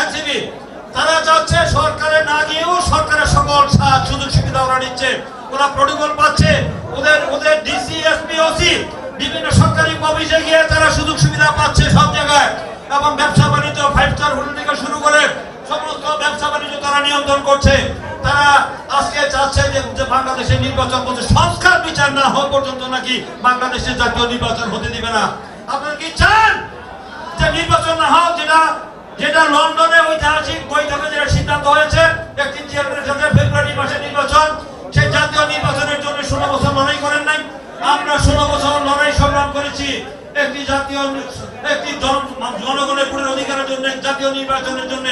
NCP তারা চাচ্ছে সরকারে না গিয়েও সরকারের সকল সুযোগ সুবিধা ওরা নিচ্ছে। ওরা প্রোটোকল পাচ্ছে, ওদের ওদের ডিসি এসপি ওসি বিভিন্ন সরকারি অফিসে গিয়ে তারা সুযোগ সুবিধা পাচ্ছে সব জায়গায়। এবং ব্যবসা বাণিজ্য ফাইভ স্টার হোটেল থেকে শুরু করে সমস্ত ব্যবসা বাণিজ্য তারা নিয়ন্ত্রণ করছে। তারা আজকে চাচ্ছে যে বাংলাদেশের নির্বাচন বলছে সংস্কার বিচার না হওয়া পর্যন্ত নাকি বাংলাদেশের জাতীয় নির্বাচন হতে দিবে না। আপনারা কি চান? যে নির্বাচন না হোক, যেটা যেটা লন্ডনে ঐতিহাসিক বৈঠকে যেটা সিদ্ধান্ত হয়েছে, একটি চেয়ারম্যানের ফেব্রুয়ারি মাসে নির্বাচন, সেই জাতীয় নির্বাচনের জন্য ষোলো বছর লড়াই করেন নাই। আমরা ষোলো বছর লড়াই সংগ্রাম করেছি একটি জাতীয়, একটি জন- জনগণের পুরো অধিকারের জন্য জাতীয় নির্বাচনের জন্য।